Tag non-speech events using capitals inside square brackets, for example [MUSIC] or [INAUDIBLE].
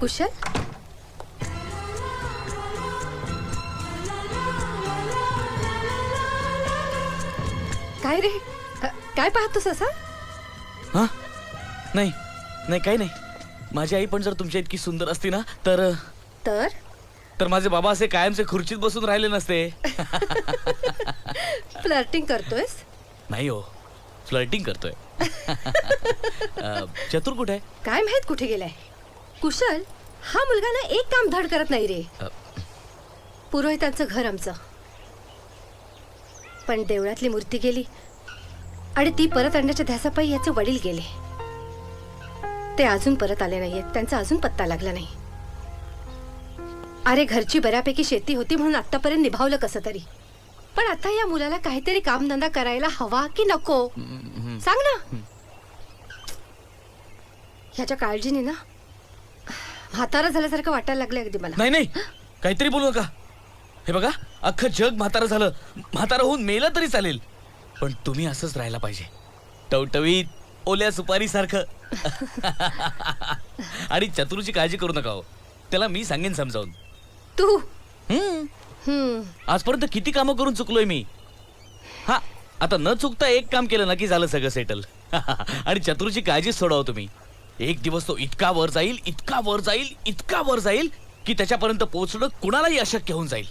कुशल? काय रे? अ, काय पाहतोस असा? हा? नाही नाही काही नाही. माझी आई पण जर तुमच्या इतकी सुंदर असती ना तर तर? तर माझे बाबा असे कायमचे खुर्चीत बसून राहिले नसते. [LAUGHS] फ्लर्टिंग करतोयस? नाही हो फ्लर्टिंग करतोय. [LAUGHS] अं, चतुर कुठे? आहे काय माहीत कुठे गेलाय? कुशल हा मुलगा ना एक काम धड करत नाही रे. अ, पुरोहितांचं घर आमचं. पण देवळातली मूर्ती गेली आणि ती परत आणण्याच्या ध्यासापायी याचे वडील गेले. ते अजून परत आले नाहीयेत त्यांचा अजून पत्ता लागला नाही. अरे घरची बऱ्यापैकी शेती होती म्हणून आतापर्यंत निभावलं कसं तरी. पण आता या मुलाला काहीतरी कामधंदा करायला हवा की नको? सांग ना. ह्याच्या काळजीने ना म्हातारा झाल्यासारखं वाटायला लागलं अगदी मला. नाही नाही. काहीतरी बोलू नका. हे बघा अख्खं जग म्हातारं झालं. म्हातारं होऊन मेलं तरी चालेल. पण तुम्ही असंच राहायला पाहिजे. टवटवीत ओल्या सुपारी सारखं आणि चतुरची काळजी करू नका हो. त्याला मी सांगेन समजावून. तू? हम्म. हम्म. आजपर्यंत किती कामं करून चुकलोय मी? हा आता न चुकता एक काम केलं ना की झालं सगळं सेटल [LAUGHS] आणि चतुरची काळजीच सोडाव तुम्ही. एक दिवस तो इतका वर जाईल इतका वर जाईल इतका वर जाईल की त्याच्यापर्यंत पोहोचणं कुणालाही अशक्य होऊन जाईल.